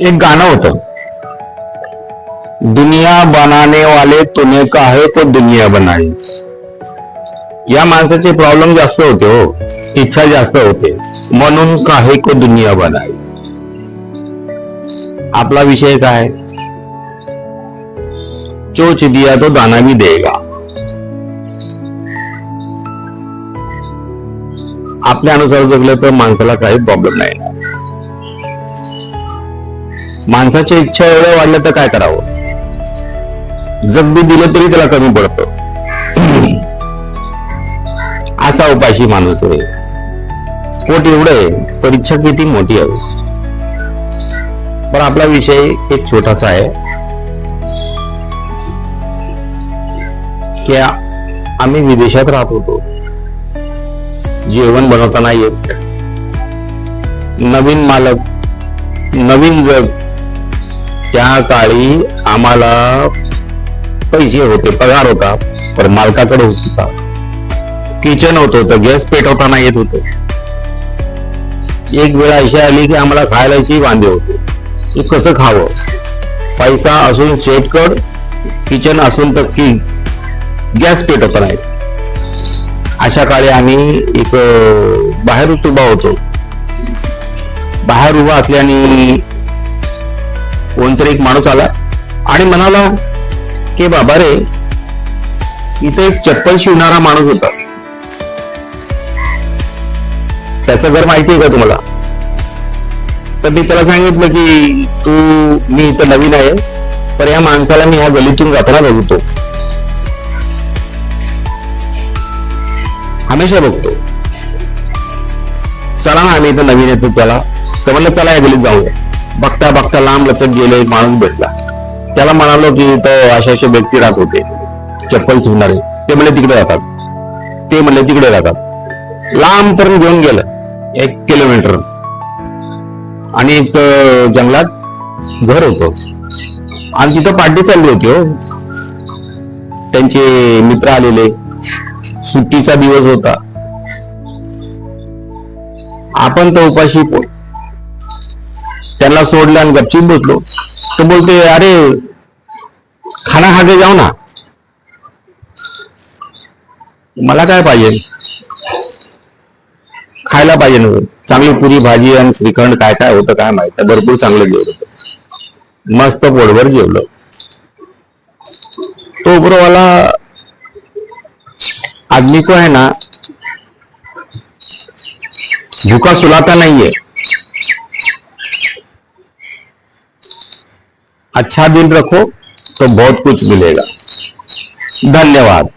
एक गाणं होतं. दुनिया बनाने वाले तुने का है तो दुनिया बनाई या माणसाचे प्रॉब्लेम जास्त होते हो. इच्छा जास्त होते. म्हणून काहे को दुनिया बनाई आपला विषय काय? चोच दिया तो दाना भी देगा. आपल्या अनुसार जगलं तर माणसाला काही प्रॉब्लेम नाही. माणसाच्या इच्छा एवढ्या वाढल्या तर काय करावं? जग बी दिलं तरी त्याला कमी पडत. असा उपाशी माणूस आहे. पोट एवढं आहे पण इच्छा किती मोठी आहे. पण आपला विषय एक छोटासा आहे. की आम्ही विदेशात राहत होतो. जेवण बनवताना येत नवीन मालक नवीन जग त्या काळी आम्हाला पैसे होते पगार होता पण मालकाकडे होता. किचन होत होतं गॅस पेटवताना येत होतं. एक वेळ अशी आली की आम्हाला खायलाची वांदे होते. की कसं खावं? पैसा असून शेतकड किचन असून तर की गॅस पेटवताना येत. अशा काळी आम्ही एक बाहेर बाहेरच उभा होतो. बाहेर उभा असल्याने कोणतरी एक माणूस आला आणि म्हणाला की बाबा रे इथे एक चप्पल शिवणारा माणूस होता. त्याचं घर माहिती आहे का तुम्हाला? तर मी त्याला सांगितलं की तू मी इथं नवीन आहे तर या माणसाला मी ह्या गलीतून जाताना बघतो. हमेशा बघतो. चला ना आम्ही इथं नवीन येतो त्याला. तर म्हणलं चला या गलीत जाऊया. बघता बघता लांब लचक गेले एक माणूस भेटला. त्याला म्हणालो की इथं अशा अशा व्यक्ती राहत होते. चप्पल ठेवणारे. ते म्हणले तिकडे जातात ते म्हणले तिकडे जातात लांब पर्यंत घेऊन गेलं. एक किलोमीटर आणि एक जंगलात घर होतं. आणि तिथं पार्टी चालली होती हो. त्यांचे मित्र आलेले. सुट्टीचा दिवस होता. आपण तर उपाशी त्यांना सोडलं आणि गपचीप बसलो. तो बोलते अरे खाना खा जाऊ ना. मला काय पाहिजे? खायला पाहिजे ना. चांगली पुरी भाजी आणि श्रीखंड काय काय होतं काय माहीत आहे. भरपूर चांगलं जेवलं होतं. मस्त पोटभर जेवलं. तो उपरवाला आदमी को है ना झुका सुलाता नहीं है अच्छा दिन रखो तो बहुत कुछ मिलेगा। धन्यवाद।